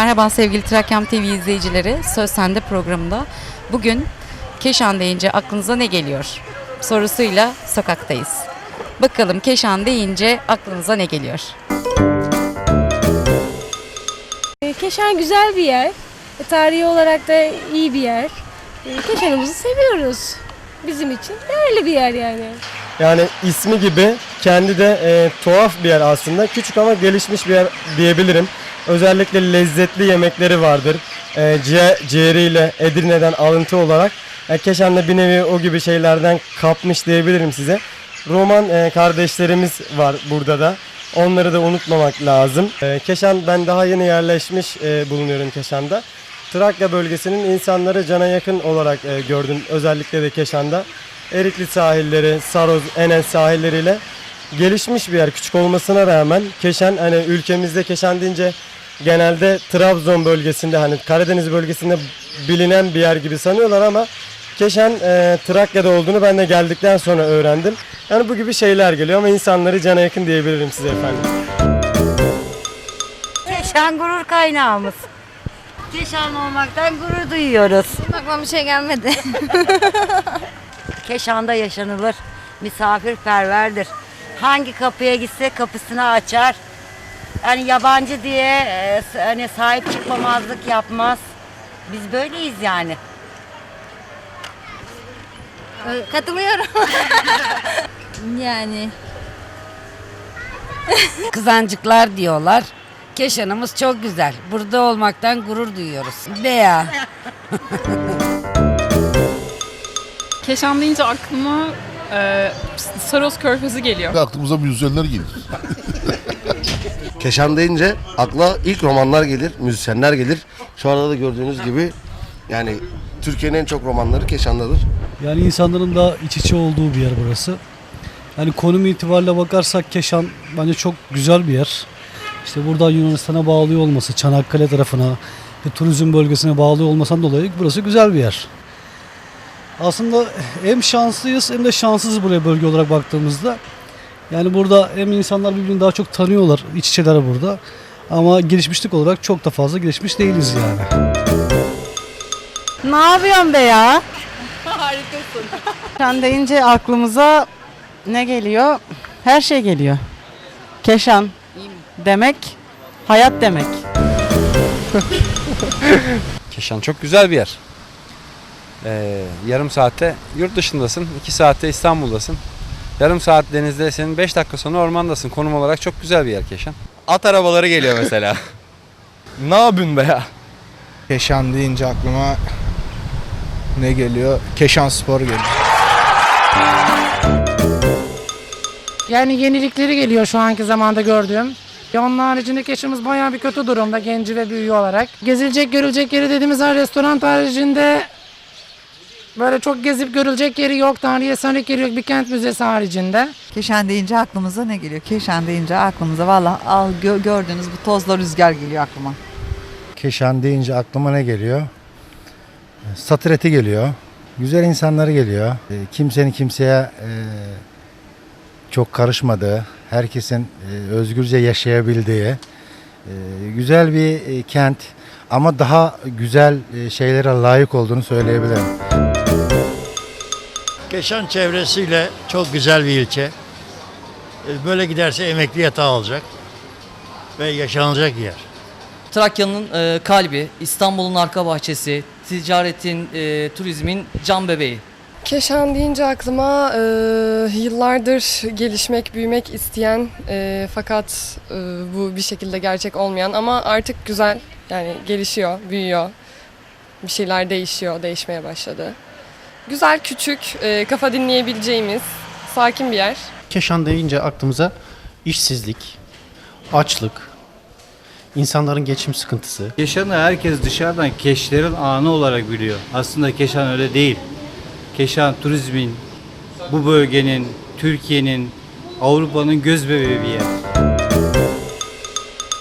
Merhaba sevgili Trakyam TV izleyicileri. Söz Sende programında bugün Keşan deyince aklınıza ne geliyor? Sorusuyla sokaktayız. Bakalım Keşan deyince aklınıza ne geliyor? E, Keşan güzel bir yer. E, Tarihi olarak da iyi bir yer. E, Keşan'ımızı seviyoruz. Bizim için değerli bir yer yani. Yani ismi gibi kendi de e, tuhaf bir yer aslında. Küçük ama gelişmiş bir yer diyebilirim. Özellikle lezzetli yemekleri vardır. E, ciğer, ciğeriyle Edirne'den alıntı olarak. E, Keşan da bir nevi o gibi şeylerden kapmış diyebilirim size. Roman e, kardeşlerimiz var burada da. Onları da unutmamak lazım. E, Keşan ben daha yeni yerleşmiş e, bulunuyorum Keşan'da. Trakya bölgesinin insanları cana yakın olarak e, gördüm. Özellikle de Keşan'da. Erikli sahilleri, Saroz, Enes sahilleriyle gelişmiş bir yer. Küçük olmasına rağmen Keşan hani ülkemizde Keşan deyince genelde Trabzon bölgesinde hani Karadeniz bölgesinde bilinen bir yer gibi sanıyorlar ama Keşan e, Trakya'da olduğunu ben de geldikten sonra öğrendim. Yani bu gibi şeyler geliyor ama insanları cana yakın diyebilirim size efendim. Keşan gurur kaynağımız. Keşan olmaktan gurur duyuyoruz. Aklıma bir şey gelmedi. Keşan'da yaşanılır. Misafirperverdir. Hangi kapıya gitse kapısını açar. Yani yabancı diye e, hani sahip çıkmamazlık yapmaz. Biz böyleyiz yani. Katılıyorum. yani. Kızancıklar diyorlar. Keşanımız çok güzel. Burada olmaktan gurur duyuyoruz. Beya. Keşan deyince aklıma e, Saros Körfezi geliyor. Aklımıza müzisyenler gelir. Keşan deyince akla ilk romanlar gelir, müzisyenler gelir. Şu arada da gördüğünüz gibi yani Türkiye'nin en çok romanları Keşan'dadır. Yani insanların da iç içe olduğu bir yer burası. Yani konum itibariyle bakarsak Keşan bence çok güzel bir yer. İşte buradan Yunanistan'a bağlıyor olması, Çanakkale tarafına, turizm bölgesine bağlı olmasından dolayı burası güzel bir yer. Aslında hem şanslıyız hem de şanssızız buraya bölge olarak baktığımızda. Yani burada hem insanlar birbirini daha çok tanıyorlar, iç içeler burada. Ama gelişmişlik olarak çok da fazla gelişmiş değiliz yani. Ne yapıyorsun be ya? Harikasın. Keşan deyince aklımıza ne geliyor? Her şey geliyor. Keşan demek hayat demek. Keşan çok güzel bir yer. Ee, yarım saatte yurt dışındasın, iki saatte İstanbul'dasın. Yarım saat denizdesin, 5 dakika sonra ormandasın. Konum olarak çok güzel bir yer Keşan. At arabaları geliyor mesela. Ne yapıyorsun be ya? Keşan deyince aklıma ne geliyor? Keşan Spor geliyor. Yani yenilikleri geliyor şu anki zamanda gördüğüm. Onun haricinde Keşan'ımız bayağı bir kötü durumda genci ve büyüğü olarak. Gezilecek görülecek yeri dediğimiz her restoran haricinde böyle çok gezip görülecek yeri yok. Tarihi eserlik yeri yok bir kent müzesi haricinde. Keşan deyince aklımıza ne geliyor? Keşan deyince aklımıza valla al gö- gördüğünüz bu tozla rüzgar geliyor aklıma. Keşan deyince aklıma ne geliyor? Satır eti geliyor. Güzel insanları geliyor. E, Kimsenin kimseye e, çok karışmadığı, herkesin e, özgürce yaşayabildiği e, güzel bir e, kent ama daha güzel e, şeylere layık olduğunu söyleyebilirim. Keşan çevresiyle çok güzel bir ilçe. E, Böyle giderse emekli yatağı olacak ve yaşanacak yer. Trakya'nın e, kalbi, İstanbul'un arka bahçesi, ticaretin, e, turizmin can bebeği. Keşan deyince aklıma e, yıllardır gelişmek, büyümek isteyen e, fakat e, bu bir şekilde gerçek olmayan ama artık güzel yani gelişiyor, büyüyor. Bir şeyler değişiyor, değişmeye başladı. Güzel, küçük, e, kafa dinleyebileceğimiz, sakin bir yer. Keşan deyince aklımıza işsizlik, açlık, insanların geçim sıkıntısı. Keşan'ı herkes dışarıdan keşlerin anı olarak biliyor. Aslında Keşan öyle değil. Keşan turizmin, bu bölgenin, Türkiye'nin, Avrupa'nın göz bebeği bir yer.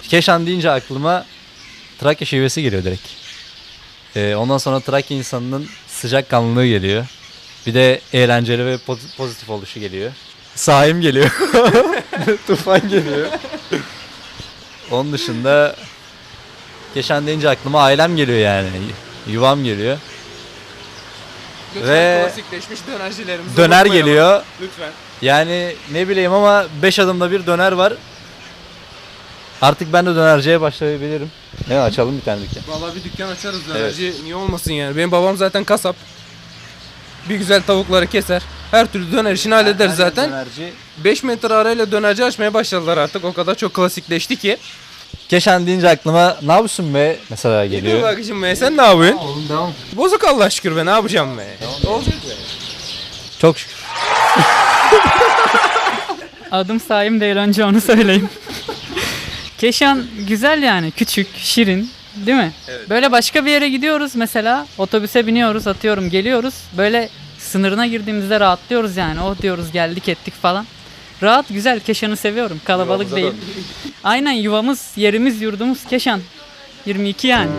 Keşan deyince aklıma Trakya şivesi geliyor direkt. Ee, ondan sonra Trakya insanının sıcakkanlılığı geliyor. Bir de eğlenceli ve poz- pozitif oluşu geliyor. Saim geliyor. Tufan geliyor. Onun dışında Keşan deyince aklıma ailem geliyor yani. Yuvam geliyor. Lütfen Ve- klasikleşmiş dönercilerimizi Döner unutmayalım. geliyor. Lütfen. Yani ne bileyim ama 5 adımda bir döner var. Artık ben de dönerciye başlayabilirim. Ne açalım bir tane dükkan. Vallahi bir dükkan açarız dönerci. Niye olmasın yani? Benim babam zaten kasap. Bir güzel tavukları keser. Her türlü döner işini halleder zaten. Dönerci. 5 metre arayla dönerci açmaya başladılar artık. O kadar çok klasikleşti ki. Keşan deyince aklıma ne yapıyorsun be mesela Geliyor. geliyor. Bak şimdi be, sen ne yapıyorsun? Oğlum devam. Bozuk Allah şükür be ne yapacağım be. Olacak be. Çok şükür. Adım Saim değil önce onu söyleyeyim. Keşan güzel yani. Küçük, şirin. Değil mi? Böyle başka bir yere gidiyoruz mesela. Otobüse biniyoruz, atıyorum, geliyoruz. Böyle sınırına girdiğimizde rahatlıyoruz yani. Oh diyoruz geldik ettik falan. Rahat, güzel. Keşan'ı seviyorum. Kalabalık Yuvamıza değil. Aynen yuvamız, yerimiz, yurdumuz Keşan. 22 yani.